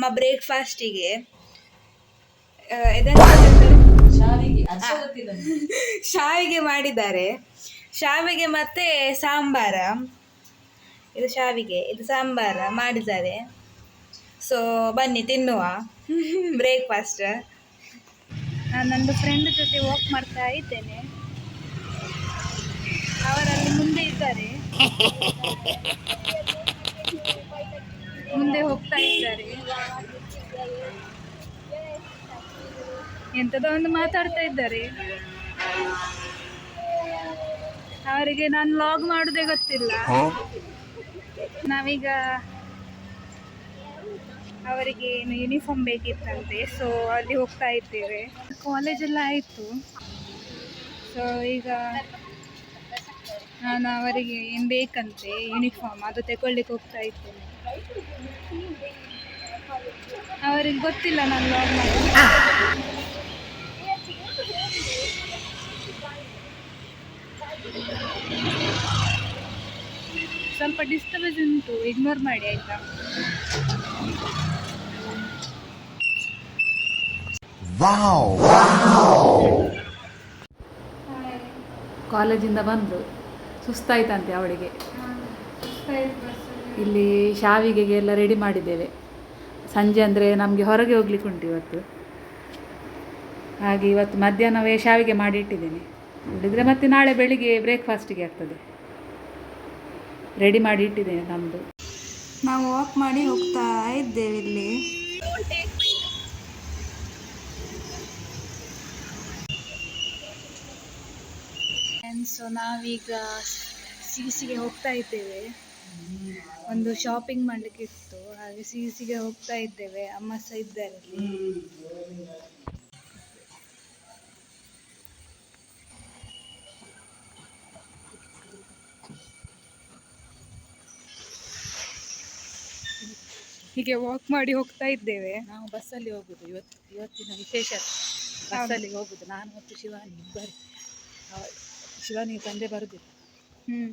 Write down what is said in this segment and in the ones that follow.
ಅಮ್ಮ ಬ್ರೇಕ್ಫಾಸ್ಟಿಗೆ ಶಾವಿಗೆ ಮಾಡಿದ್ದಾರೆ. ಶಾವಿಗೆ ಮತ್ತೆ ಸಾಂಬಾರ. ಇದು ಶಾವಿಗೆ ಇದು ಸಾಂಬಾರ ಮಾಡಿದ್ದಾರೆ. ಸೊ ಬನ್ನಿ ತಿನ್ನುವ. ಬ್ರೇಕ್ಫಾಸ್ಟ್. ನಾನು ನಂದು ಫ್ರೆಂಡ್ ಜೊತೆ ವಾಕ್ ಮಾಡ್ತಾ ಇದ್ದೇನೆ. ಅವರಲ್ಲಿ ಮುಂದೆ ಇದ್ದಾರೆ. ಮುಂದೆ ಹೋಗ್ತಾ ಇದ್ದಾರೆ. ಎಂಥದೋ ಒಂದು ಮಾತಾಡ್ತಾ ಇದ್ದಾರೆ. ಅವರಿಗೆ ನಾನು ಲಾಗ್ ಮಾಡೋದೇ ಗೊತ್ತಿಲ್ಲ. ನಾವೀಗ ಅವರಿಗೆ ಏನು ಯೂನಿಫಾರ್ಮ್ ಬೇಕಿತ್ತಂತೆ ಸೊ ಅಲ್ಲಿ ಹೋಗ್ತಾ ಇದ್ದೇವೆ. ಕಾಲೇಜೆಲ್ಲ ಆಯಿತು. ಸೊ ಈಗ ನಾನು ಅವರಿಗೆ ಏನು ಬೇಕಂತೆ ಯೂನಿಫಾರ್ಮ್ ಅದು ತಗೊಳ್ಳಿಕ್ಕೆ ಹೋಗ್ತಾ ಇದ್ದೇನೆ. ಅವರಿಗೆ ಗೊತ್ತಿಲ್ಲ ನಾನು ಲಾಗ್ ಮಾಡಿ ಸ್ವಲ್ಪ ಡಿಸ್ಟರ್ಬೆನ್ಸ್ ಉಂಟು ಇಗ್ನೋರ್ ಮಾಡಿ ಆಯ್ತಾ? ಕಾಲೇಜಿಂದ ಬಂದು ಸುಸ್ತಾಯ್ತಂತೆ ಅವಳಿಗೆ. ಇಲ್ಲಿ ಶಾವಿಗೆಗೆ ಎಲ್ಲ ರೆಡಿ ಮಾಡಿದ್ದೇವೆ. ಸಂಜೆ ಅಂದರೆ ನಮಗೆ ಹೊರಗೆ ಹೋಗ್ಲಿಕ್ಕೆ ಉಂಟು ಇವತ್ತು. ಹಾಗೆ ಇವತ್ತು ಮಧ್ಯಾಹ್ನವೇ ಶಾವಿಗೆ ಮಾಡಿ ಇಟ್ಟಿದ್ದೇನೆ. ಇಲ್ಲದಿದ್ರೆ ಮತ್ತೆ ನಾಳೆ ಬೆಳಿಗ್ಗೆ ಬ್ರೇಕ್ಫಾಸ್ಟಿಗೆ ಆಗ್ತದೆ. ರೆಡಿ ಮಾಡಿ ಇಟ್ಟಿದ್ದೇನೆ ನಮ್ಮದು ನಾವು ವಾಕ್ ಮಾಡಿ ಹೋಗ್ತಾ ಇದ್ದೇವೆ ಇಲ್ಲಿ. ಸೊ ನಾವೀಗ ಸಿ ಸಿಗೆ ಹೋಗ್ತಾ ಇದ್ದೇವೆ. ಒಂದು ಶಾಪಿಂಗ್ ಮಾಡ್ಲಿಕ್ಕೆ ಇತ್ತು. ಹಾಗೆ ಸಿ ಸಿಗೆ ಹೋಗ್ತಾ ಇದ್ದೇವೆ. ಅಮ್ಮ ಸಹ ಇದ್ದಾರೆ. ಹೀಗೆ ವಾಕ್ ಮಾಡಿ ಹೋಗ್ತಾ ಇದ್ದೇವೆ. ನಾವು ಬಸ್ಸಲ್ಲಿ ಹೋಗುದು. ಇವತ್ತು ಇವತ್ತಿನ ವಿಶೇಷ. ಬಸ್ಸಲ್ಲಿ ಹೋಗುದು. ನಾನು ಮತ್ತು ಶಿವಾನಿ ಇಬ್ಬರು. ಶಿವಾನಿ ಶಿವಾನಿಗೆ ತಂದೆ ಬರುದಿಲ್ಲ. ಹ್ಮ್.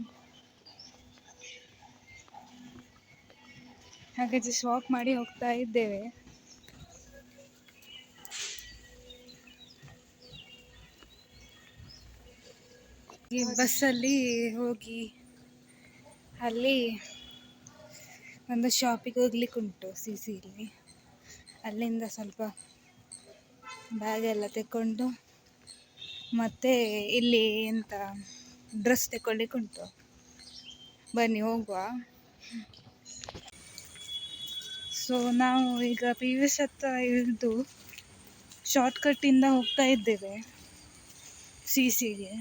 ಹಾಗೆ ಜಸ್ಟ್ ವಾಕ್ ಮಾಡಿ ಹೋಗ್ತಾ ಇದ್ದೇವೆ. ಈ ಬಸ್ಸಲ್ಲಿ ಹೋಗಿ ಅಲ್ಲಿ ಒಂದು ಶಾಪಿಗೆ ಹೋಗ್ಲಿಕ್ಕೆ ಉಂಟು ಸಿ ಸಿಲಿ ಅಲ್ಲಿಂದ ಸ್ವಲ್ಪ ಬ್ಯಾಗ್ ಎಲ್ಲ ತೆಕ್ಕೊಂಡು ಮತ್ತೆ ಇಲ್ಲಿ ಎಂತ ಡ್ರೆಸ್ ತೆಕ್ಕೊಳ್ಳಿಕ್ಕೆ ಉಂಟು. ಬನ್ನಿ ಹೋಗುವ. ಸೊ ನಾವು ಈಗ ಪಿ ವಿ ಎಸ್ ಹತ್ರ ಇಳಿದು ಶಾರ್ಟ್ಕಟ್ಟಿಂದ ಹೋಗ್ತಾ ಇದ್ದೇವೆ. ಸಿ ಸಿಗೆ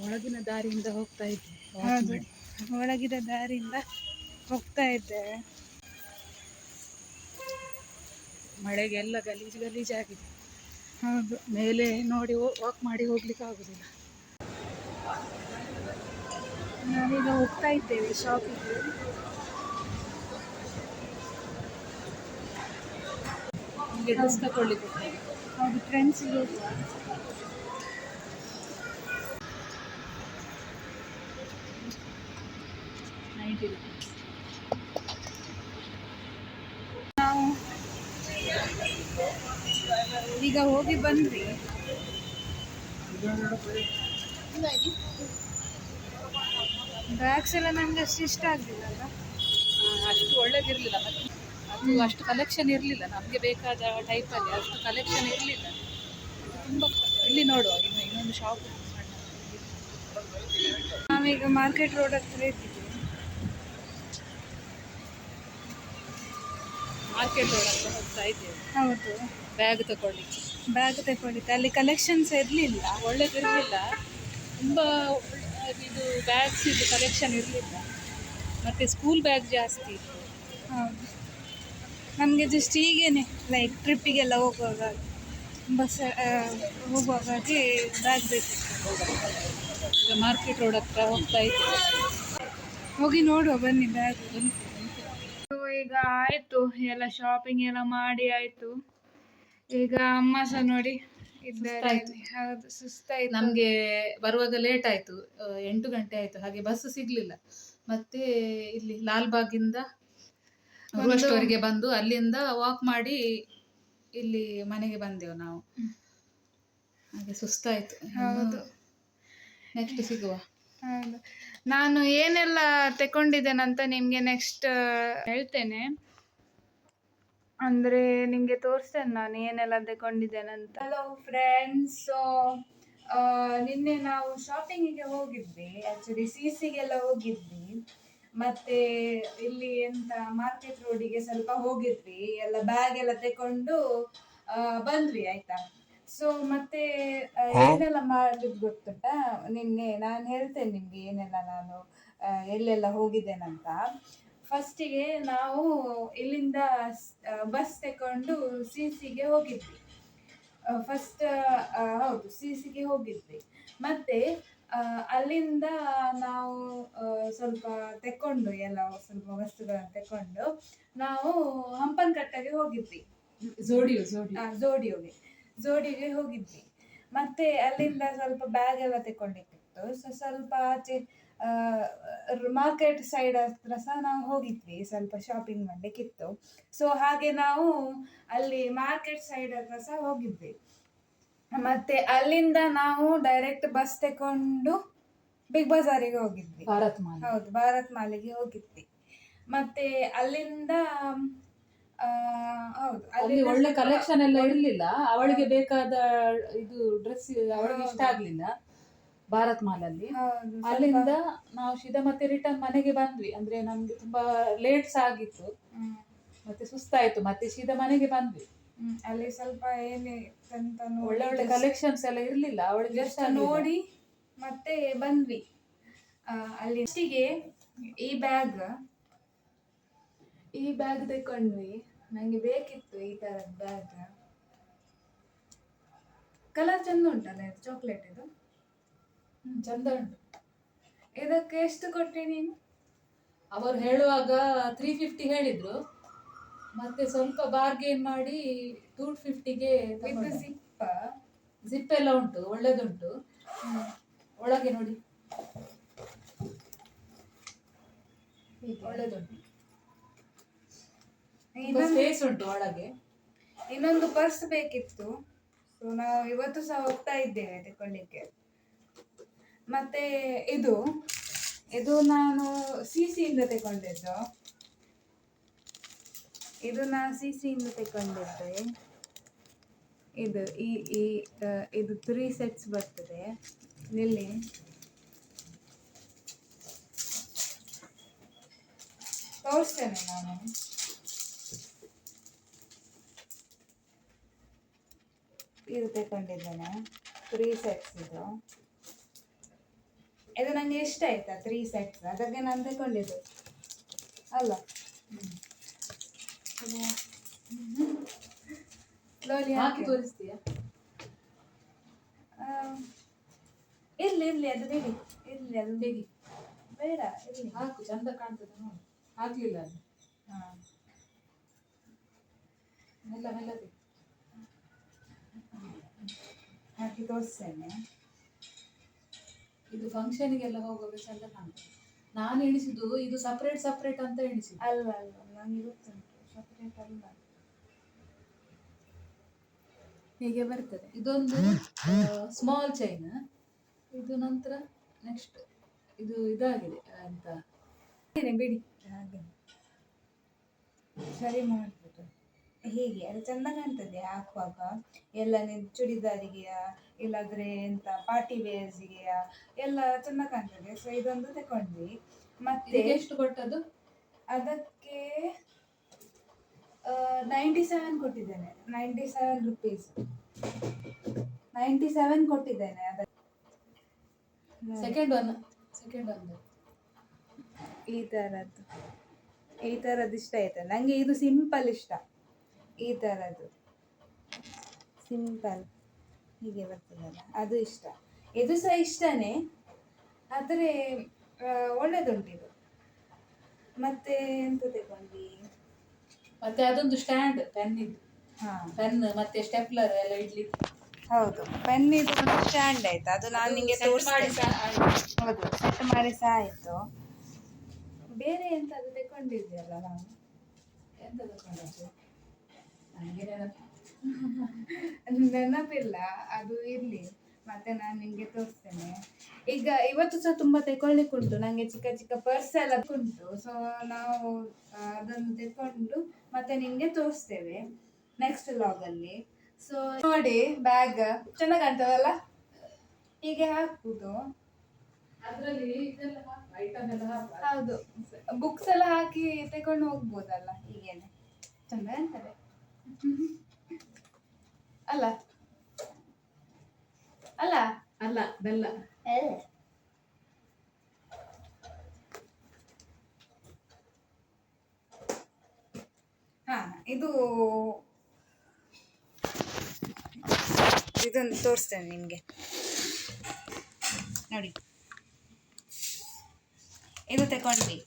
ಒಳಗಿನ ದಾರಿಯಿಂದ ಹೋಗ್ತಾ ಇದ್ದೆ. ಹೌದು. ಒಳಗಿದ ದಾರಿಯಿಂದ ಹೋಗ್ತಾ ಇದ್ದೇವೆ ಮಳೆಗೆಲ್ಲ ಗಲೀಜು ಗಲೀಜಾಗಿದೆ. ಹೌದು. ಮೇಲೆ ನೋಡಿ ವಾಕ್ ಮಾಡಿ ಹೋಗ್ಲಿಕ್ಕೆ ಆಗುದಿಲ್ಲ. ನಾವೀಗ ಹೋಗ್ತಾ ಇದ್ದೇವೆ ಶಾಪಿಗೆ ನಿಮಗೆ ಡ್ರೆಸ್ ತಗೊಳ್ಳಿಕ್ಕೆ. ಹೌದು ಫ್ರೆಂಡ್ಸ್ ಹೋಗುವ. ನಾವು ಈಗ ಹೋಗಿ ಬಂದ್ವಿ. ಬ್ಯಾಗ್ಸ್ ಎಲ್ಲ ನಮ್ಗೆ ಅಷ್ಟು ಇಷ್ಟ ಆಗಲಿಲ್ಲ ಅಲ್ಲ ಅಷ್ಟು ಒಳ್ಳೇದಿರಲಿಲ್ಲ. ಮತ್ತೆ ಅದು ಅಷ್ಟು ಕಲೆಕ್ಷನ್ ಇರಲಿಲ್ಲ. ನಮಗೆ ಬೇಕಾದ ಟೈಪಲ್ಲಿ ಅಷ್ಟು ಕಲೆಕ್ಷನ್ ಇರಲಿಲ್ಲ. ತುಂಬ ಇಲ್ಲಿ ನೋಡುವ ಇನ್ನು ಇನ್ನೊಂದು ಶಾಪ್ ನಾವೀಗ ಮಾರ್ಕೆಟ್ ರೋಡ್ ಹತ್ರ ಇದ್ದೀವಿ. ಮಾರ್ಕೆಟ್ ಒಳಗೆ ಹೋಗ್ತಾ ಇದ್ದೇವೆ. ಹೌದು. ಬ್ಯಾಗ್ ತಗೊಳ್ಳಿಕ್ಕೆ. ಬ್ಯಾಗ್ ತಗೊಂಡಿದ್ದೆ ಅಲ್ಲಿ ಕಲೆಕ್ಷನ್ಸ್ ಇರಲಿಲ್ಲ. ಒಳ್ಳೇದಿರಲಿಲ್ಲ. ತುಂಬ ಇದು ಬ್ಯಾಗ್ಸ್ ಇದು ಕಲೆಕ್ಷನ್ ಇರಲಿಲ್ಲ. ಮತ್ತು ಸ್ಕೂಲ್ ಬ್ಯಾಗ್ ಜಾಸ್ತಿ ಇತ್ತು. ಹೌದು. ನಮಗೆ ಜಸ್ಟ್ ಹೀಗೇನೆ ಲೈಕ್ ಟ್ರಿಪ್ಪಿಗೆಲ್ಲ ಹೋಗುವಾಗ ಬಸ್ ಹೋಗುವಾಗಾಗಿ ಬ್ಯಾಗ್ ಬೇಕಿತ್ತು ಈಗ ಮಾರ್ಕೆಟ್ ರೋಡ್ ಹತ್ರ ಹೋಗ್ತಾ ಇತ್ತು ಹೋಗಿ ನೋಡುವ ಬನ್ನಿ ಬ್ಯಾಗ್ ಈಗ ಆಯ್ತು ಎಲ್ಲ ಶಾಪಿಂಗ್ ಎಲ್ಲ ಮಾಡಿ ಆಯ್ತು. ಈಗ ಅಮ್ಮ ಸಹ ನೋಡಿ. ಇದ್ದಾರೆ ಸುಸ್ತಾಯ್ತು. ಹೌದು ಸುಸ್ತಾಯ್ತು. ನಮಗೆ ಬರುವಾಗ ಲೇಟ್ ಆಯ್ತು. ಎಂಟು ಗಂಟೆ ಆಯ್ತು. ಹಾಗೆ ಬಸ್ ಸಿಗ್ಲಿಲ್ಲ. ಮತ್ತೆ ಇಲ್ಲಿ ಲಾಲ್ಬಾಗ್ ಇಂದ ಸ್ಟೋರಿಗೆ ಬಂದು ಅಲ್ಲಿಂದ ವಾಕ್ ಮಾಡಿ ಇಲ್ಲಿ ಮನೆಗೆ ಬಂದೆವು ನಾವು. ಹಾಗೆ ಸುಸ್ತಾಯ್ತು. ಹೌದು. ನೆಕ್ಸ್ಟ್ ಸಿಗುವ. ಹೌದು. ನಾನು ಏನೆಲ್ಲ ತಗೊಂಡಿದ್ದೇನಂತ ನಿಮಗೆ ನೆಕ್ಸ್ಟ್ ಹೇಳ್ತೇನೆ. ಅಂದರೆ ನಿಮಗೆ ತೋರಿಸ್ತೇನೆ ನಾನು ಏನೆಲ್ಲ ತಗೊಂಡಿದ್ದೇನಂತ ಹಲೋ ಫ್ರೆಂಡ್ಸ್ ಸೊ ನಿನ್ನೆ ನಾವು ಶಾಪಿಂಗಿಗೆ ಹೋಗಿದ್ವಿ ಆ್ಯಕ್ಚುಲಿ ಸಿ ಸಿಗೆಲ್ಲ ಹೋಗಿದ್ವಿ. ಮತ್ತೆ ಇಲ್ಲಿ ಎಂತ ಮಾರ್ಕೆಟ್ ರೋಡಿಗೆ ಸ್ವಲ್ಪ ಹೋಗಿದ್ವಿ ಎಲ್ಲ ಬ್ಯಾಗ್ ಎಲ್ಲ ತೆಕೊಂಡು ಆ, ಬಂದ್ವಿ ಆಯ್ತಾ? ಸೊ ಮತ್ತೆ ಏನೆಲ್ಲ ಮಾಡಿದ್ ಗೊತ್ತುಂಟಾ? ನಿನ್ನೆ ನಾನು ಹೇಳ್ತೇನೆ ನಿಮ್ಗೆ ಏನೆಲ್ಲ ನಾನು ಎಲ್ಲೆಲ್ಲ ಹೋಗಿದ್ದೇನಂತ. ಫಸ್ಟಿಗೆ ನಾವು ಇಲ್ಲಿಂದ ಬಸ್ ತಕೊಂಡು ಸಿ ಸಿಗೆ ಹೋಗಿದ್ವಿ. ಫಸ್ಟ್ ಹೌದು ಸಿ ಸಿಗೆ ಹೋಗಿದ್ವಿ. ಮತ್ತೆ ಅಲ್ಲಿಂದ ನಾವು ಸ್ವಲ್ಪ ತೆಕೊಂಡು ಎಲ್ಲ ಸ್ವಲ್ಪ ವಸ್ತುಗಳನ್ನು ತೆಕೊಂಡು ನಾವು ಹಂಪನಕಟ್ಟೆಗೆ ಹೋಗಿದ್ವಿ. ಜೋಡಿಯೋ ಜೋಡಿ ಜೋಡಿಯೋಗೆ ಜೋಡಿಯೋಗೆ ಝೋಡಿಯೋಗೆ ಹೋಗಿದ್ವಿ. ಮತ್ತೆ ಅಲ್ಲಿಂದ ಸ್ವಲ್ಪ ಬ್ಯಾಗ್ ಎಲ್ಲ ತಕೊಂಡಿತ್ತು ಸೊ ಸ್ವಲ್ಪ ಆಚೆ ಮಾರ್ಕೆಟ್ ಸೈಡ್ ಹತ್ರ ಸಹ ನಾವು ಹೋಗಿದ್ವಿ ಸ್ವಲ್ಪ ಶಾಪಿಂಗ್ ಮಾಡ್ಲಿಕ್ಕಿತ್ತು. ಸೊ ಹಾಗೆ ನಾವು ಅಲ್ಲಿ ಮಾರ್ಕೆಟ್ ಸೈಡ್ ಹತ್ರ ಸಹ ಹೋಗಿದ್ವಿ. ಮತ್ತೆ ಅಲ್ಲಿಂದ ನಾವು ಡೈರೆಕ್ಟ್ ಬಸ್ ತಕೊಂಡು ಬಿಗ್ ಬಜಾರಿಗೆ ಹೋಗಿದ್ವಿ. ಭಾರತ್ ಮಾಲ್ ಹೌದು ಭಾರತ್ ಮಾಲಿಗೆ ಹೋಗಿದ್ವಿ. ಮತ್ತೆ ಅಲ್ಲಿಂದ ಹೌದು ಅಲ್ಲಿ ಒಳ್ಳೆ ಕಲೆಕ್ಷನ್ ಎಲ್ಲ ಇರ್ಲಿಲ್ಲ. ಅವಳಿಗೆ ಬೇಕಾದ ಇದು ಡ್ರೆಸ್ ಅವಳಿಗೆ ಇಷ್ಟ ಆಗ್ಲಿಲ್ಲ. ಭಾರತ್ ಮಾಲ್ ಅಲ್ಲಿ ಅಲ್ಲಿಂದ ನಾವು ಸೀದಾ ಮತ್ತೆ ರಿಟರ್ನ್ ಮನೆಗೆ ಬಂದ್ವಿ. ಅಂದ್ರೆ ನಮ್ಗೆ ತುಂಬಾ ಲೇಟ್ ಸಹ ಆಗಿತ್ತು. ಮತ್ತೆ ಸುಸ್ತಾಯ್ತು. ಮತ್ತೆ ಸೀದಾ ಮನೆಗೆ ಬಂದ್ವಿ. ಅಲ್ಲಿ ಸ್ವಲ್ಪ ಏನೇ ಒಳ್ಳೆ ಒಳ್ಳೆ ಕಲೆಕ್ಷನ್ಸ್ ಎಲ್ಲ ಇರ್ಲಿಲ್ಲ. ಅವಳು ಜಸ್ಟ್ ನೋಡಿ ಮತ್ತೆ ಬಂದ್ವಿ. ಅಲ್ಲಿ ಅಷ್ಟಿಗೆ ಈ ಬ್ಯಾಗ್ ಈ ಬ್ಯಾಗ್ ತಕೊಂಡ್ವಿ. ನಂಗೆ ಬೇಕಿತ್ತು ಈ ತರದ ಬ್ಯಾಗ್ ಕಲರ್ ಚಂದ ಉಂಟಲ್ಲ ಇದು? ಚಾಕ್ಲೇಟ್ ಇದು? ಚಂದ ಉಂಟು. ಇದಕ್ಕೆ ಎಷ್ಟು ಕೊಟ್ಟೆ ನೀನು? ಅವರು ಹೇಳುವಾಗ ತ್ರೀ ಫಿಫ್ಟಿ ಹೇಳಿದ್ರು. ಮತ್ತೆ ಸ್ವಲ್ಪ ಬಾರ್ಗೇನ್ ಮಾಡಿ ಟೂ ಫಿಫ್ಟಿಗೆ ಸಿಪ್ಪ ಜಿಪ್ ಎಲ್ಲ ಉಂಟು ಒಳ್ಳೇದುಂಟು. ಒಳಗೆ ನೋಡಿ. ಒಳ್ಳೇದುಂಟು. ಸ್ಪೇಸ್ ಉಂಟು ಒಳಗೆ. ಇನ್ನೊಂದು ಪರ್ಸ್ ಬೇಕಿತ್ತು. ಸೊ ನಾವು ಇವತ್ತು ಸಹ ಹೋಗ್ತಾ ಇದ್ದೇವೆ ತಕೊಳ್ಳಿಕ್ಕೆ ಮತ್ತೆ ಇದು ಇದು ನಾನು ಸಿ ಸಿಯಿಂದ ತಗೊಂಡಿದ್ದು. ಇದು ನಾನು ಸಿ ಸಿಯಿಂದ ತಗೊಂಡಿದ್ದೆ. ಇದು ಈ ಈ ಇದು ತ್ರೀ ಸೆಟ್ಸ್ ಬರ್ತದೆ. ನಿಲ್ಲಿ. ತೋರಿಸ್ತೇನೆ ನಾನು. ಇದು ತಗೊಂಡಿದ್ದೇನೆ. ತ್ರೀ ಸೆಟ್ಸ್ ಇದು. ಇದು ನನಗೆ ಇಷ್ಟ ಆಯ್ತಾ ತ್ರೀ ಸೆಟ್ಸ್ ಅದಕ್ಕೆ ನಾನು ತಗೊಂಡಿದ್ದು. ಅಲ್ಲ. ಸ್ಲೋಲಿ ಹಾಕಿ. ತೋರಿಸ್ತೀಯಾ? ಇರ್ಲಿ ಇರ್ಲಿ ಅದು ಬಿಡಿ. ಇರ್ಲಿ ಅದು ಬಿಡಿ. ಬೇಡ ಇರ್ಲಿ. ಹಾಕು ಚಂದ ಕಾಣ್ತದೆ ನೋಡಿ. ಹಾಕ್ಲಿಲ್ಲ ಅದು. ಹಾ. ಮೆಲ್ಲ ಹಾಕಿ ತೋರಿಸ್ತೇನೆ. ಇದು ಫಂಕ್ಷನ್ಗೆಲ್ಲ ಹೋಗುವಾಗ ಚಂದ ಕಾಣ್ತದೆ ನಾನು ಎಣಿಸಿದ್ದು ಇದು ಸಪ್ರೇಟ್ ಸಪ್ರೇಟ್ ಅಂತ ಎಣಿಸಿದ್ದು. ಅಲ್ಲ ಅಲ್ಲ ನನಗೆ ಗೊತ್ತುಂಟು. ಸಪ್ರೇಟ್ ಅಲ್ಲ ಹೀಗೆ ಬರ್ತದೆ. ಇದೊಂದು ಸ್ಮಾಲ್ ಚೈನ್ ಇದು ನಂತರ ನೆಕ್ಸ್ಟ್ ಇದು ಇದಾಗಿದೆ ಅಂತ. ಬಿಡಿ ಬಿಡಿ. ಹಾಗೆ ಸರಿ ಮಾಡ್ಬೋದು ಹೀಗೆ? ಅದು ಚಂದ ಕಾಣ್ತದೆ ಹಾಕುವಾಗ. ಎಲ್ಲ ನೀವು ಚೂಡಿದಾರಿಗೆಯ ಇಲ್ಲಾದ್ರೆ ಎಂತ ಪಾರ್ಟಿ ವೇರ್ಸ್ಗೆ ಎಲ್ಲ ಚಂದ ಕಾಣ್ತದೆ. ಸೊ ಇದೊಂದು ತಕೊಂಡ್ವಿ. ಮತ್ತೆ ಎಷ್ಟು ಕೊಟ್ಟದ್ದು? ಅದಕ್ಕೆ ನೈಂಟಿ ಸೆವೆನ್ ಕೊಟ್ಟಿದ್ದೇನೆ. Ninety seven rupees ninety seven ಕೊಟ್ಟಿದ್ದೇನೆ. ಅದಕ್ಕೆ ಸೆಕೆಂಡ್ ಒನ್ ಸೆಕೆಂಡ್ ಒನ್ ಈ ಥರದ್ದು ಈ ಥರದ್ದು ಇಷ್ಟ ಆಯ್ತು. ನನಗೆ ಇದು ಸಿಂಪಲ್ ಇಷ್ಟ. ಈ ಥರದ್ದು. ಸಿಂಪಲ್ ಹೀಗೆ ಬರ್ತದಲ್ಲ ಅದು ಇಷ್ಟ. ಇದು ಸಹ ಇಷ್ಟನೇ. ಆದರೆ ಒಳ್ಳೆಯದುಂಟಿದು ಮತ್ತೆ ಎಂತ ತಗೊಂಡ್ವಿ? ಮತ್ತೆ ಅದೊಂದು ಸ್ಟ್ಯಾಂಡ್ ಪೆನ್ ಇದು. ಹಾಂ. ಪೆನ್ ಮತ್ತೆ ಸ್ಟೆಪ್ಲರ್ ಎಲ್ಲ ಇಡ್ಲಿಕ್ಕೆ. ಹೌದು. ಪೆನ್ ಇದು ಒಂದು ಸ್ಟ್ಯಾಂಡ್ ಆಯ್ತು. ಅದು ನಾನು ನಿಮಗೆ. ಹೌದು. ಸೆಟ್ ಮಾಡಿ ಸಹ ಆಯಿತು. ಬೇರೆ ಎಂತಾದ್ರು ತಗೊಂಡಿದ್ಯಲ್ಲ ನಾನು ಎಂತ ತಗೊಂಡದ್ದು ನನಗೆ ನೆನಪು ನೆನಪಿಲ್ಲ ಅದು ಇರ್ಲಿ. ಮತ್ತೆ ನಾನು ನಿಮ್ಗೆ ತೋರಿಸ್ತೇನೆ. ಈಗ ಇವತ್ತು ಸಹ ತುಂಬಾ ತೆಕೊಳ್ಳಿಕ್ಕೆ ಉಂಟು. ನಂಗೆ ಚಿಕ್ಕ ಚಿಕ್ಕ ಪರ್ಸ್ ಎಲ್ಲ ಉಂಟು. ಸೊ ನಾವು ಅದನ್ನು ತೆಕೊಂಡು ಮತ್ತೆ ನಿಮ್ಗೆ ತೋರಿಸ್ತೇವೆ ನೆಕ್ಸ್ಟ್ ಅಲ್ಲಿ. ಸೊ ನೋಡಿ ಬ್ಯಾಗ್ ಚೆನ್ನಾಗಿ ಕಾಣ್ತದಲ್ಲ? ಹೀಗೆ ಹಾಕ್ಬೋದು. ಹೌದು. ಬುಕ್ಸ್ ಎಲ್ಲ ಹಾಕಿ ತೆಕೊಂಡು ಹೋಗ್ಬೋದಲ್ಲ? ಹೀಗೇನೆ. ಚಂದ ಅಂತದೆ ಅಲ್ಲ. ಅಲ್ಲ. ಅಲ್ಲ ಬೆಲ್ಲ. ಹಾ ಇದು ಇದನ್ನು ತೋರಿಸ್ತೇನೆ ನಿಮಗೆ. ನೋಡಿ. ಇದು ತಗೊಂಡ್ವಿ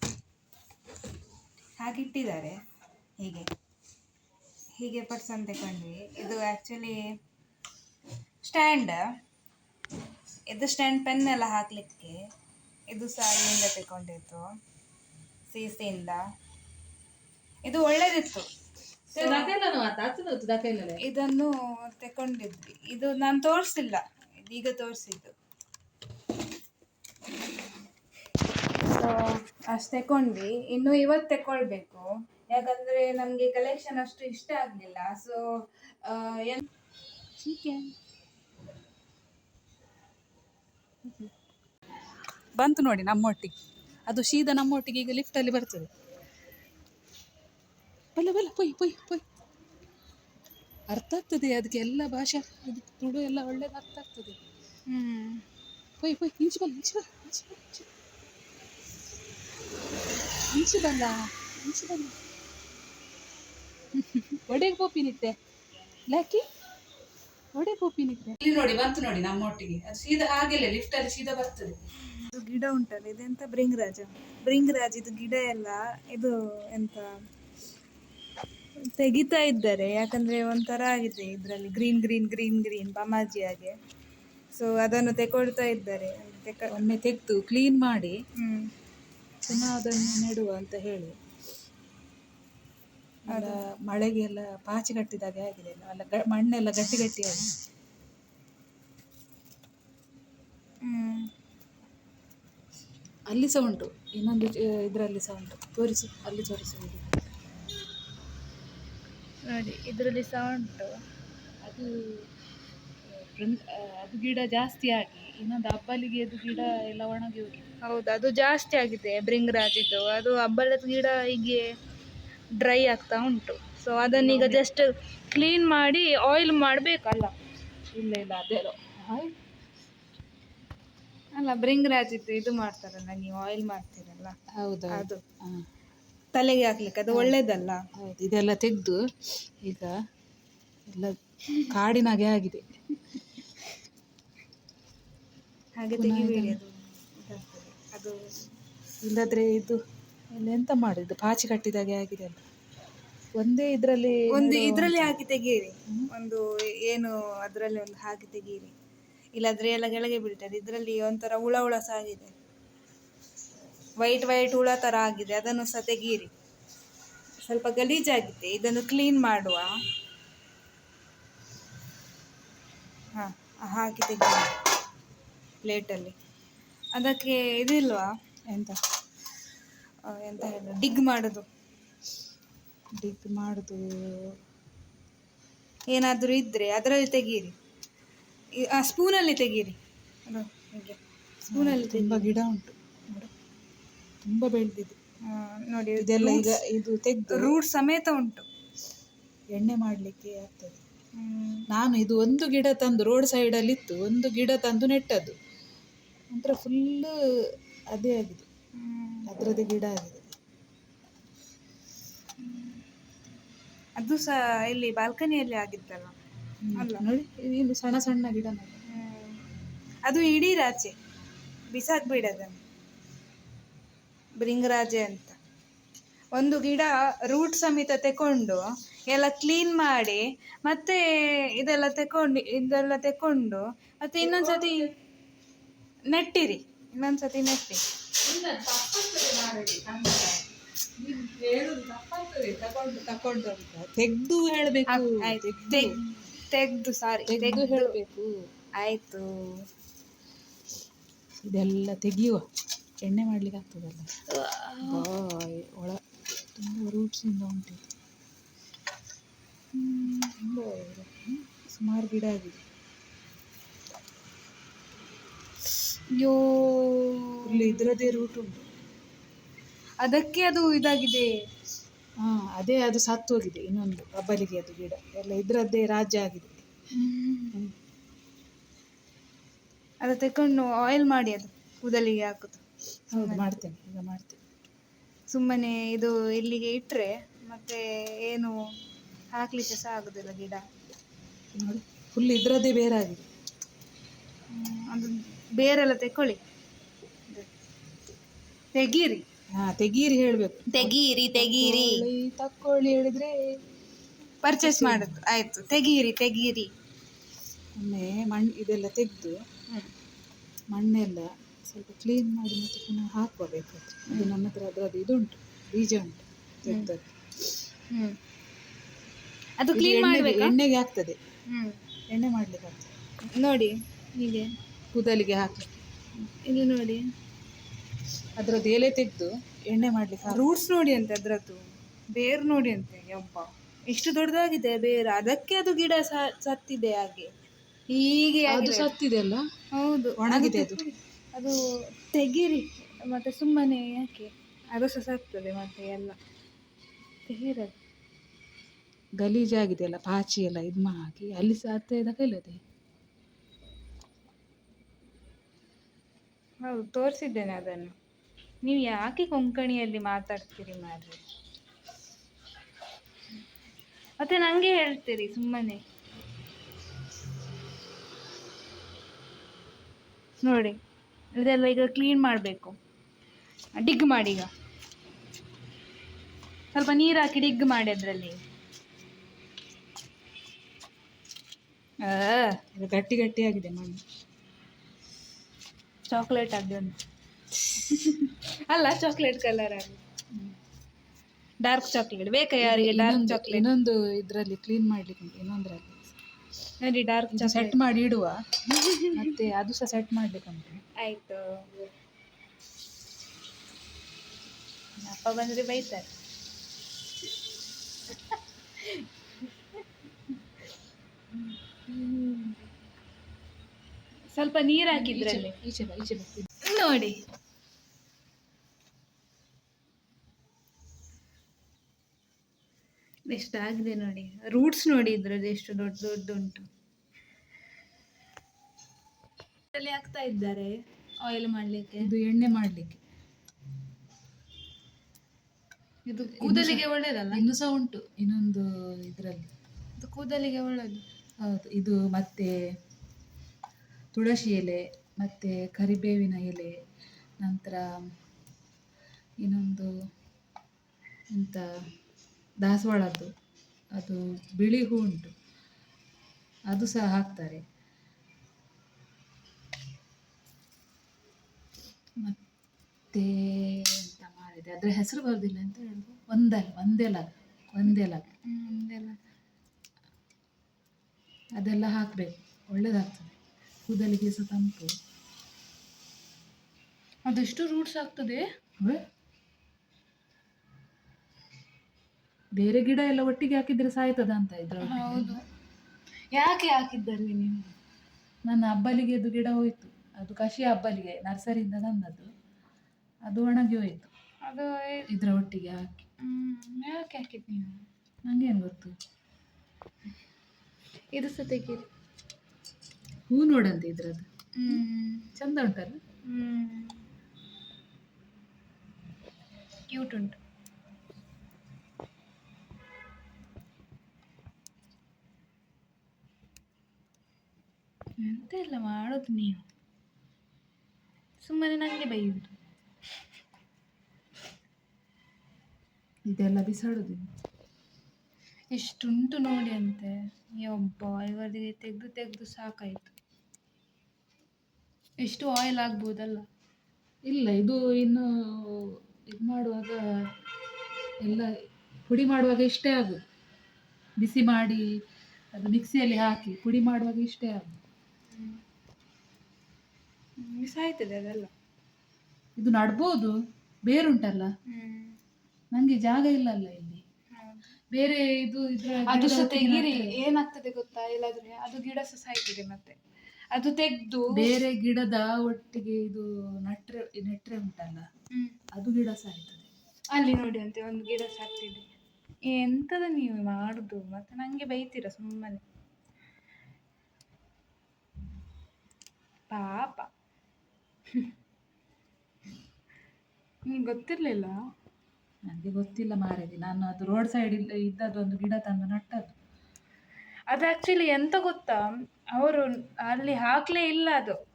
ಹಾಗಿಟ್ಟಿದ್ದಾರೆ ಹೀಗೆ. ಹೀಗೆ ಪರ್ಸನ್ ತಗೊಂಡ್ವಿ ಇದು ಆ್ಯಕ್ಚುಲಿ ಸ್ಟ್ಯಾಂಡ್ ಇದು ಸ್ಟ್ಯಾಂಡ್ ಪೆನ್ ಎಲ್ಲ ಹಾಕಲಿಕ್ಕೆ ಇದು ಸಹ ಅಲ್ಲಿಂದ ಸಿ ಸಿಯಿಂದ ಇದು ಒಳ್ಳೇದಿತ್ತು. ಇದನ್ನು ತಗೊಂಡಿದ್ವಿ ಇದು ನಾನು ತೋರಿಸಿಲ್ಲ ಈಗ ತೋರಿಸಿದ್ದು. ಸೊ ಅಷ್ಟು ತಗೊಂಡ್ವಿ ಇನ್ನು ಇವತ್ತು ತಗೊಳ್ಬೇಕು ಯಾಕಂದ್ರೆ ನಮಗೆ ಕಲೆಕ್ಷನ್ ಅಷ್ಟು ಇಷ್ಟ ಆಗಲಿಲ್ಲ. ಸೊ ಎನ್ ಬಂತು ನೋಡಿ ನಮ್ಮೊಟ್ಟಿಗೆ. ಅದು ಸೀದಾ ನಮ್ಮೊಟ್ಟಿಗೆ ಈಗ ಲಿಫ್ಟಲ್ಲಿ ಬರ್ತದೆ. ಬಲ್ಲ ಬಲ್ಲ ಪೊಯ್ ಪೊಯ್ ಪೊಯ್. ಅರ್ಥ ಆಗ್ತದೆ ಅದಕ್ಕೆ ಎಲ್ಲ ಭಾಷೆ ಇದು ತುಳು ಎಲ್ಲ ಒಳ್ಳೇದು ಅರ್ಥ ಆಗ್ತದೆ. ಹ್ಮ್ ಪೊಯ್ ಪೊಯ್ ಇಂಚು ಬಲ್ಲ ಇಂಚು ಬಲ್ಲ ಇಂಚು ಬಲ್ಲ ಇಂಚು ಬಲ್ಲ ಇಂಚು ಬಲ್ಲ ಒಡೆಗೆ ಪೋಪಿನಿತ್ತೆ ಲಕ್ಕಿ ಒಡೆ ಪೋಪಿನಿತ್ತೆ ಇಲ್ಲಿ ನೋಡಿ ಬಂತು ನೋಡಿ ನಮ್ಮ ಒಟ್ಟಿಗೆ. ಅದು ಸೀದಾ ಹಾಗೆಲ್ಲ ಲಿಫ್ಟಲ್ಲಿ ಸೀದಾ ಬರ್ತದೆ. ಇದು ಗಿಡ ಉಂಟಲ್ಲ ಇದೆಂತ ಬ್ರಿಂಗ್ರಾಜ ಬ್ರಿಂಗ್ರಾಜ್ ಇದು ಗಿಡ ಎಲ್ಲ ಇದು ಎಂತ? ತೆಗಿತಾ ಇದ್ದಾರೆ ಯಾಕಂದ್ರೆ ಒಂಥರ ಆಗಿದೆ ಇದರಲ್ಲಿ. ಗ್ರೀನ್ ಗ್ರೀನ್ ಗ್ರೀನ್ ಗ್ರೀನ್ ಬಮಾಜಿ ಹಾಗೆ. ಸೊ ಅದನ್ನು ತೆಕೊಳ್ತಾ ಇದ್ದಾರೆ. ಒಮ್ಮೆ ತೆಗೆದು ಕ್ಲೀನ್ ಮಾಡಿ ಹ್ಮ್. ಪುನಃ ಅದನ್ನು ನೆಡುವ ಅಂತ ಹೇಳಿ. ಅಲ್ಲ ಮಳೆಗೆ ಎಲ್ಲ ಪಾಚಿ ಕಟ್ಟಿದಾಗೆ ಆಗಿದೆ ಎಲ್ಲ ಅಲ್ಲ ಗ- ಮಣ್ಣೆಲ್ಲ ಗಟ್ಟಿ ಗಟ್ಟಿ ಆಗಿದೆ ಹ್ಮ್. ಅಲ್ಲಿ ಸಹ ಉಂಟು. ಇನ್ನೊಂದು ಇದರಲ್ಲಿ ಸಹ ಉಂಟು. ತೋರಿಸು ಅಲ್ಲಿ ತೋರಿಸುವುದು. ನೋಡಿ ಇದರಲ್ಲಿ ಸಹ ಉಂಟು. ಅದು ಅದು ಗಿಡ ಜಾಸ್ತಿ ಆಗಿ ಇನ್ನೊಂದು ಹಬ್ಬಲಿಗೆ ಅದು ಗಿಡ ಎಲ್ಲ ಒಣಗಿ ಹೋಗಿ ಹೌದು ಅದು ಜಾಸ್ತಿ ಆಗಿದೆ ಬ್ರಿಂಗ್ರಾಜಿದ್ದು ಅದು ಅಬ್ಬಲದ ಗಿಡ ಹೀಗೆ ಡ್ರೈ ಆಗ್ತಾ ಉಂಟು. ಸೊ ಅದನ್ನೀಗ ಜಸ್ಟ್ ಕ್ಲೀನ್ ಮಾಡಿ ಆಯಿಲ್ ಮಾಡಬೇಕಲ್ಲ? ಇಲ್ಲ ಇಲ್ಲ ಹಾಯ್ ಅಲ್ಲ. ಇದು ಮಾಡ್ತಾರಲ್ಲ ನೀವು ಆಯಿಲ್ ಮಾಡ್ತೀರಲ್ಲ? ಹೌದು ಅದು. ತಲೆಗೆ ಹಾಕ್ಲಿಕ್ಕೆ ಅದು ಒಳ್ಳೇದಲ್ಲ? ಹೌದು. ಇದೆಲ್ಲ ತೆಗೆದು ಈಗ ಎಲ್ಲ ಕಾಡಿನಾಗೆ ಆಗಿದೆ. ಹಾಗೆ ತೆಗಿಬೇಡಿ ಅದು. ಅದು. ಇಲ್ಲದ್ರೆ ಇದು ಎಲ್ಲ ಎಂತ ಮಾಡಿದ್ದು ಪಾಚಿ ಕಟ್ಟಿದಾಗೆ ಆಗಿದೆ ಅಲ್ಲ ಒಂದೇ ಇದರಲ್ಲಿ ಒಂದು ಇದರಲ್ಲಿ ಹಾಕಿ ತೆಗೀರಿ. ಒಂದು ಏನು ಅದರಲ್ಲಿ ಒಂದು ಹಾಕಿ ತೆಗೀರಿ. ಇಲ್ಲಾದ್ರೆ ಎಲ್ಲ ಕೆಳಗೆ ಬೀಳ್ತದೆ. ಇದರಲ್ಲಿ ಒಂಥರ ಹುಳ ಹುಳ ಸಹ ಆಗಿದೆ. ವೈಟ್ ವೈಟ್ ಹುಳ ಥರ ಆಗಿದೆ. ಅದನ್ನು ಸಹ ತೆಗೀರಿ. ಸ್ವಲ್ಪ ಗಲೀಜಾಗಿದೆ ಇದನ್ನು ಕ್ಲೀನ್ ಮಾಡುವ. ಹಾಂ ಹಾಕಿ ತೆಗೀರಿ. ಪ್ಲೇಟಲ್ಲಿ ಅದಕ್ಕೆ ಇದಿಲ್ವಾ ಎಂತ? ಎಂತ ಹೇಳೋದು? ಡಿಗ್ ಮಾಡೋದು. ಡಿಗ್ ಮಾಡೋದು. ಏನಾದರೂ ಇದ್ದರೆ ಅದರಲ್ಲಿ ತೆಗೀರಿ. ಆ ಸ್ಪೂನಲ್ಲಿ ತೆಗೀರಿ. ಹೀಗೆ. ಸ್ಪೂನಲ್ಲಿ ತುಂಬಾ ಗಿಡ ಉಂಟು. ತುಂಬ ತುಂಬಾ ಬೆಳೆದಿದೆ. ನೋಡಿ ಇದೆಲ್ಲ ಈಗ ಇದು ತೆಗೆದು ರೂಟ್ ಸಮೇತ ಉಂಟು. ಎಣ್ಣೆ ಮಾಡಲಿಕ್ಕೆ ಆಗ್ತದೆ. ನಾನು ಇದು ಒಂದು ಗಿಡ ತಂದು ರೋಡ್ ಸೈಡಲ್ಲಿ ಇತ್ತು. ಒಂದು ಗಿಡ ತಂದು ನೆಟ್ಟದ್ದು. ನಂತರ ಫುಲ್ಲು ಅದೇ ಆಗಿದೆ. ಅದರದ್ದೇ ಗಿಡ ಆಗಿದೆ ಅದು ಸಹ ಇಲ್ಲಿ ಬಾಲ್ಕನಿಯಲ್ಲಿ ಆಗಿತ್ತಲ್ಲ? ಅಲ್ಲ. ನೋಡಿ ಇಲ್ಲಿ ಸಣ್ಣ ಸಣ್ಣ ಗಿಡ ನೋಡಿ. ಅದು ಇಡೀ ರಾಜೆ ಬಿಸಾಕ್ಬೇಡ ಅದನ್ನು ಬ್ರಿಂಗರಾಜೆ ಅಂತ. ಒಂದು ಗಿಡ ರೂಟ್ ಸಮೇತ ತೆಕೊಂಡು ಎಲ್ಲ ಕ್ಲೀನ್ ಮಾಡಿ ಮತ್ತೆ ಇದೆಲ್ಲ ತೆಕೊಂಡು ಇದೆಲ್ಲ ತೆಕೊಂಡು ಮತ್ತೆ ಇನ್ನೊಂದ್ಸತಿ ನೆಟ್ಟಿರಿ. ನೆಟ್ಟಿ. ನೀನ್ ಹೇಳುದು ತಪ್ಪಾಗ್ತದೆ ತಕೊಂಡು ತೆಗ್ದು ಹೇಳ್ಬೇಕು. ತೆಗ್ದು ತೆಗ್ದು ಸಾರಿ ತೆಗ್ದು ಹೇಳಬೇಕು. ಆಯ್ತು. ಇದೆಲ್ಲ ತೆಗಿಯುವ. ಎಣ್ಣೆ ಮಾಡ್ಲಿಕ್ಕೆ ಆಗ್ತದಲ್ಲ. ಒಳ ತುಂಬ ರೂಟ್ಸಿಂದ ಉಂಟು. ತುಂಬ ಸುಮಾರು ಗಿಡ ಆಗಿದೆ. ಯೋ ಇಲ್ಲಿ ಇದರದೇ ರೂಟ್ ಉಂಟು. ಅದಕ್ಕೆ ಅದು ಇದಾಗಿದೆ. ಹಾ ಅದೇ ಅದು ಸತ್ತು ಹೋಗಿದೆ ಇನ್ನೊಂದು ಅಬ್ಬಲಿಗೆ ಅದು ಗಿಡ. ಎಲ್ಲ ಇದರದ್ದೇ ರಾಜ್ಯ ಆಗಿದೆ. ಅದು ತಕೊಂಡು ಆಯಿಲ್ ಮಾಡಿ ಅದು ಕೂದಲಿಗೆ ಹಾಕುದು. ಹೌದು ಮಾಡ್ತೇನೆ ಈಗ ಮಾಡ್ತೇನೆ. ಸುಮ್ಮನೆ ಇದು ಇಲ್ಲಿಗೆ ಇಟ್ಟರೆ ಮತ್ತೆ ಏನು ಹಾಕ್ಲಿಕ್ಕೆ ಸಹ ಆಗುದಿಲ್ಲ ಗಿಡ. ನೋಡಿ ಫುಲ್ ಇದರದ್ದೇ ಬೇರೆ ಆಗಿದೆ. ಅದು ಬೇರೆಲ್ಲ ತೆಕ್ಕೊಳ್ಳಿ. ತೆಗೀರಿ. ಹಾ ತೆಗೀರಿ ಹೇಳ್ಬೇಕು. ತೆಗೀರಿ ತೆಗೀರಿ. ತಕೊಳ್ಳಿ, ತಕೊಳ್ಳಿ ಹೇಳಿದ್ರೆ ಪರ್ಚೇಸ್ ಮಾಡುದು. ಆಯ್ತು. ತೆಗೀರಿ ತೆಗೀರಿ. ಒಮ್ಮೆ ಮಣ್ಣು ಇದೆಲ್ಲ ತೆಗೆದು ಮಣ್ಣೆಲ್ಲ ಸ್ವಲ್ಪ ಕ್ಲೀನ್ ಮಾಡಿ ಮತ್ತೆ ಪುನಃ ಹಾಕುವ ಬೇಕಾದ್ರೆ ಅದು ನನ್ನ ಹತ್ರ ಅದ್ರದ್ದು ಇದು ಉಂಟು ಬೀಜ ಉಂಟು. ತೆಗ್ದದ್ದು. ಹ್ಮ್. ಅದು ಇದು ಕ್ಲೀನ್ ಎಣ್ಣೆಗೆ- ಮಾಡ್ಬೇಕಾ? ಎಣ್ಣೆಗೆ ಆಗ್ತದೆ. ಹ್ಮ್. ಎಣ್ಣೆ ಮಾಡ್ಲಿಕ್ಕೆ ಆಗ್ತದೆ. ನೋಡಿ ಹೀಗೆ. ಕೂದಲಿಗೆ ಹಾಕಿ. ಇಲ್ಲಿ ನೋಡಿ. ಅದರದ್ದು ಎಲೆ ತೆಗೆದು ಎಣ್ಣೆ ಮಾಡಲಿಕ್ಕೆ. ರೂಟ್ಸ್ ನೋಡಿ ಅಂತೆ ಅದ್ರದ್ದು. ಬೇರು ನೋಡಿ ಅಂತೆ ಯಪ್ಪ. ಎಷ್ಟು ದೊಡ್ಡದಾಗಿದೆ ಬೇರು. ಅದಕ್ಕೆ ಅದು ಗಿಡ ಸತ್ತಿದೆ ಹಾಗೆ. ಹೀಗೆ ಅದು ಸತ್ತಿದೆ ಅಲ್ಲ? ಹೌದು. ಒಣಗಿದೆ ಅದು. ಅದು. ಅದು ತೆಗೀರಿ. ಮತ್ತೆ ಸುಮ್ಮನೆ ಯಾಕೆ? ಅದು ಸಹ ಸತ್ತದೆ ಮತ್ತೆ ಎಲ್ಲ. ತೆಗೀರದು ಗಲೀಜಾಗಿದೆ ಅಲ್ಲ ಪಾಚಿ ಎಲ್ಲ ಇದು ಹಾಕಿ ಅಲ್ಲಿ ಸಹ ಹತ್ತಿದ ಕೈಲದೆ ಹೌದು, ತೋರಿಸಿದ್ದೇನೆ ಅದನ್ನು. ನೀವು ಯಾಕೆ ಕೊಂಕಣಿಯಲ್ಲಿ ಮಾತಾಡ್ತೀರಿ ಮಾರ್ರೆ? ಮತ್ತೆ ನಂಗೆ ಹೇಳ್ತೀರಿ ಸುಮ್ಮನೆ. ನೋಡಿ, ಇದೆಲ್ಲ ಈಗ ಕ್ಲೀನ್ ಮಾಡಬೇಕು. ಡಿಗ್ ಮಾಡಿ ಈಗ. ಸ್ವಲ್ಪ ನೀರು ಹಾಕಿ ಡಿಗ್ ಮಾಡಿ ಅದರಲ್ಲಿ. ಇದು ಗಟ್ಟಿ ಆಗಿದೆ ಮಣ್ಣು. ಚಾಕ್ಲೇಟ್ ಆಗಿ ಉಂಟು ಅಲ್ಲ ಚಾಕ್ಲೇಟ್ ಕಲರ್ ಆಗಿ ಡಾರ್ಕ್ ಚಾಕ್ಲೇಟ್ ಬೇಕಾ ಯಾರಿಗೆ ಡಾರ್ಕ್ ಚಾಕ್ಲೇಟ್ ಇನ್ನೊಂದು ಇದರಲ್ಲಿ ಕ್ಲೀನ್ ಮಾಡ್ಲಿಕ್ಕೆ ಉಂಟು ಇನ್ನೊಂದರಲ್ಲಿ ನೋಡಿ ಡಾರ್ಕ್ ಸೆಟ್ ಮಾಡಿ ಇಡುವ. ಮತ್ತೆ ಅದು ಸಹ ಸೆಟ್ ಮಾಡ್ಲಿಕ್ಕೆ ಉಂಟು ಆಯ್ತು ಅಪ್ಪ ಬಂದ್ರೆ ಬೈತಾರೆ. ಸ್ವಲ್ಪ ನೀರು ಹಾಕಿದ್ರಲ್ಲಿ. ಈಚೆ ಎಷ್ಟು ಬಾ ನೋಡಿ. ಎಷ್ಟಾಗಿದೆ ನೋಡಿ. ರೂಟ್ಸ್ ನೋಡಿ ಇದ್ರದ್ದು ಎಷ್ಟು ದೊಡ್ಡ ದೊಡ್ಡ ಉಂಟು. ಹಾಕ್ತಾ ಇದ್ದಾರೆ ಆಯಿಲ್ ಮಾಡ್ಲಿಕ್ಕೆ. ಇದು ಎಣ್ಣೆ ಮಾಡ್ಲಿಕ್ಕೆ. ಇದು ಕೂದಲಿಗೆ ಒಳ್ಳೇದಲ್ಲ? ಇನ್ನು ಸಹ ಉಂಟು. ಇನ್ನೊಂದು ಇದರಲ್ಲಿ. ಇದು ಕೂದಲಿಗೆ ಒಳ್ಳೇದು. ಹೌದು. ಇದು ಮತ್ತೆ ತುಳಸಿ ಎಲೆ ಮತ್ತೆ ಕರಿಬೇವಿನ ಎಲೆ ನಂತರ ಇನ್ನೊಂದು ಎಂತ ದಾಸವಾಳದ್ದು. ಅದು ಬಿಳಿ ಹೂ ಉಂಟು ಅದು ಸಹ ಹಾಕ್ತಾರೆ. ಮತ್ತೆ ಎಂತ ಮಾಡಿದೆ? ಅದರ ಹೆಸರು ಬರೋದಿಲ್ಲ ಅಂತ ಹೇಳುದು. ಒಂದಲ್ಲ ಒಂದೆಲ ಒಂದೆಲ. ಒಂದೆಲ್ಲ ಅದೆಲ್ಲ ಹಾಕಬೇಕು. ಒಳ್ಳೇದಾಗ್ತದೆ. ಕೂದಲಿಗೆ ಸಹ ತಂಪು ಅದೆಷ್ಟು ರೂಟ್ಸ್ ಆಗ್ತದೆ? ಬೇರೆ ಗಿಡ ಎಲ್ಲ ಒಟ್ಟಿಗೆ ಹಾಕಿದ್ರೆ ಸಾಯ್ತದ ಅಂತ ಇದ್ರ ಹೌದು. ಯಾಕೆ ಹಾಕಿದ್ದಲ್ಲಿ ನೀವು? ನನ್ನ ಅಬ್ಬಲಿಗೆ ಅದು ಗಿಡ ಹೋಯ್ತು. ಅದು ಕಷಿ ಅಬ್ಬಲಿಗೆ ನರ್ಸರಿಯಿಂದ ತಂದದ್ದು. ಅದು ಒಣಗಿ ಹೋಯ್ತು. ಅದು ಇದ್ರ ಒಟ್ಟಿಗೆ ಹಾಕಿ. ಹ್ಮ್, ಯಾಕೆ ಹಾಕಿದ್ ನೀವು? ನಂಗೇನು ಗೊತ್ತು? ಇದು ಸಹ ತೆಗೀರಿ. ಹೂ ನೋಡಂತೆ ಇದ್ರದ್ದು ಹ್ಮ್. ಚಂದ ಉಂಟಲ್ಲ? ಕ್ಯೂಟ್ ಉಂಟು. ಎಂತ ಇಲ್ಲ ಮಾಡೋದು ನೀವು. ಸುಮ್ಮನೆ ನನಗೆ ಬೈಯುದು. ಇದೆಲ್ಲ ಬಿಸಾಡೋದು ಎಷ್ಟುಂಟು ನೋಡಿ ಅಂತೆ. ಒಬ್ಬ ಇವರಿಗೆ ತೆಗೆದು ತೆಗೆದು ಸಾಕಾಯ್ತು. ಎಷ್ಟು ಆಯಿಲ್ ಆಗ್ಬೋದಲ್ಲ? ಇಲ್ಲ ಇದು ಇನ್ನು ಇದು ಮಾಡುವಾಗ ಎಲ್ಲ ಪುಡಿ ಮಾಡುವಾಗ ಇಷ್ಟೇ ಆಗೋದು. ಬಿಸಿ ಮಾಡಿ ಅದು ಮಿಕ್ಸಿಯಲ್ಲಿ ಹಾಕಿ ಪುಡಿ ಮಾಡುವಾಗ ಇಷ್ಟೇ ಆಗೋದು. ಮಿಸ್ ಆಯ್ತದೆ ಅದೆಲ್ಲ. ಇದು ನಡ್ಬೋದು ಬೇರುಂಟಲ್ಲ? ನಂಗೆ ಜಾಗ ಇಲ್ಲಲ್ಲ ಇಲ್ಲಿ. ಬೇರೆ ಇದು ಇದ್ರ ಅದು ಸಹ ತೆಗೀರಿ ಏನಾಗ್ತದೆ ಗೊತ್ತಾ? ಇಲ್ಲಾದ್ರೆ ಅದು ಗಿಡ ಸಹ ಸಾಯ್ತದೆ ಮತ್ತೆ. ಅದು ತೆಗ್ದು ಬೇರೆ ಗಿಡದ ಒಟ್ಟಿಗೆ ಇದು ನಟ್ರೆ ನೆಟ್ರೆ ಉಂಟಲ್ಲ? ಅದು ಗಿಡ ಸಾಯ್ತದೆ. ಅಲ್ಲಿ ನೋಡಿ ಅಂತೆ ಒಂದು ಗಿಡ ಸಾಕ್ತಿದೆ ಎಂತದ ನೀವು ಮಾಡುದು? ಮತ್ತೆ ನಂಗೆ ಬೈತೀರ ಸುಮ್ಮನೆ. ಪಾಪ. ನಿಮ್ಗೆ ಗೊತ್ತಿರ್ಲಿಲ್ಲ? ನನಗೆ ಗೊತ್ತಿಲ್ಲ ಮಾರೇದಿ ನಾನು ಅದು ರೋಡ್ ಸೈಡ್ ಇದ್ದದ್ದು ಒಂದು ಗಿಡ ತಂದು ನಟ್ಟದ್ದು. ಅದು ಆಕ್ಚುಲಿ ಎಂತ ಗೊತ್ತಾ? ಅವರು ಅಲ್ಲಿ ಹಾಕ್ಲೇ ಇಲ್ಲ ಅದು.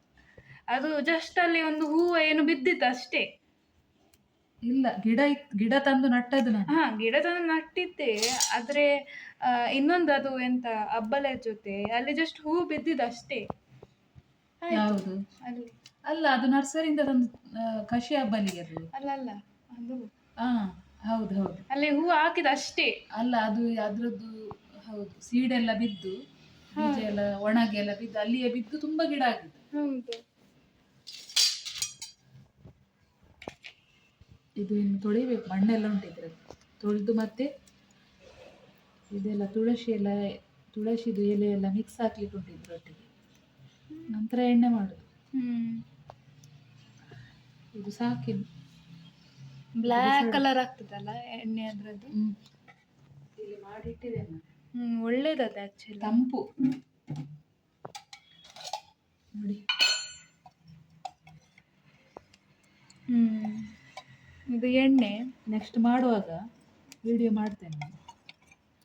ಅದು ಜಸ್ಟ್ ಅಲ್ಲಿ ಒಂದು ಹೂವ ಏನು ಬಿದ್ದಿತ್ತು ಅಷ್ಟೇ. ಇಲ್ಲ ಗಿಡ ಇತ್- ಗಿಡ ತಂದು ನಟ್ಟದ್ದು ನಾನು. ಹಾ ತಂದು ನಟ್ಟಿದ್ದೆ. ಆದ್ರೆ ಆ, ಇನ್ನೊಂದು ಅದು ಎಂತ ಅಬ್ಬಲೆ ಜೊತೆ ಅಲ್ಲಿ ಜಸ್ಟ್ ಹೂ ಬಿದ್ದಿದ್ದು ಅಷ್ಟೇ. ಆಯ್ತು. ಯಾವುದು? ಅಲ್ಲಿ ಅಲ್ಲ ಅದು ನರ್ಸರಿಯಿಂದ ತಂದು ಆ, ಕಷಿ ಹಬ್ಬಲಿಗೆ ಅದು. ಅಲ್ಲ ಅಲ್ಲ ಅದು. ಹಾ ಹೌದು ಹೌದು. ಅಲ್ಲಿ ಹೂ ಹಾಕಿದ ಅಷ್ಟೇ. ಅಲ್ಲ ಅದು ಅದ್ರದ್ದು ಹೌದು ಸೀಡೆಲ್ಲ ಬಿದ್ದು. ಬೀಜ ಎಲ್ಲ ಒಣಗಿ ಎಲ್ಲ ಬಿದ್ದು ಅಲ್ಲಿಯೇ ಬಿದ್ದು ತುಂಬಾ ಗಿಡ ಆಗಿದೆ. ಹೌದು. ಇದು ಇನ್ನು ತೊಳಿಬೇಕು. ಮಣ್ಣೆಲ್ಲ ಉಂಟು ಇದ್ರಲ್ಲಿ. ತೊಳೆದು ಮತ್ತೆ ಇದೆಲ್ಲ ತುಳಸಿ ಎಲ್ಲ ತುಳಸಿದು ಎಲೆ ಎಲ್ಲ ಮಿಕ್ಸ್ ಹಾಕ್ಲಿಕ್ಕೆ ಉಂಟು ಇದ್ರೊಟ್ಟಿಗೆ. ನಂತರ ಎಣ್ಣೆ ಮಾಡುದು. ಹ್ಮ್. ಇದು ಸಾಕಿನ್. ಬ್ಲ್ಯಾಕ್ ಕಲರ್ ಆಗ್ತದಲ್ಲ ಎಣ್ಣೆ ಅದ್ರದ್ದು? ಇಲ್ಲಿ ಮಾಡಿಟ್ಟಿದ್ದೇನೆ ಒಳ್ಳೇದದು ಆ್ಯಕ್ಚುಲಿ ತಂಪು. ನೋಡಿ. ಹ್ಮ್ ಇದು ಎಣ್ಣೆ. ನೆಕ್ಸ್ಟ್ ಮಾಡುವಾಗ ವಿಡಿಯೋ ಮಾಡ್ತೇನೆ. ನಾನು.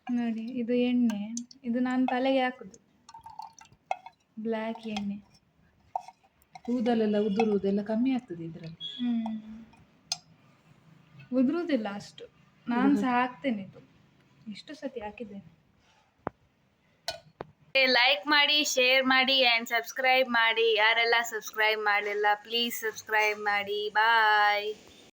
ನೋಡಿ ಇದು ಎಣ್ಣೆ. ಇದು ನಾನು ತಲೆಗೆ ಹಾಕುದು. ಬ್ಲ್ಯಾಕ್ ಎಣ್ಣೆ. ಕೂದಲೆಲ್ಲ ಉದುರುವುದೆಲ್ಲ ಕಮ್ಮಿ ಆಗ್ತದೆ ಇದರಲ್ಲಿ. ಹ್ಮ್. ಉದುರುವುದಿಲ್ಲ ಅಷ್ಟು. ನಾನು ಸಹ ಹಾಕ್ತೇನೆ ಇದು. ಎಷ್ಟು ಸತಿ ಹಾಕಿದ್ದೇನೆ? ಲೈಕ್ ಮಾಡಿ ಶೇರ್ ಮಾಡಿ ಆ್ಯಂಡ್ ಸಬ್ಸ್ಕ್ರೈಬ್ ಮಾಡಿ. ಯಾರೆಲ್ಲ ಸಬ್ಸ್ಕ್ರೈಬ್ ಮಾಡಿಲ್ಲ ಪ್ಲೀಸ್ ಸಬ್ಸ್ಕ್ರೈಬ್ ಮಾಡಿ. ಬಾಯ್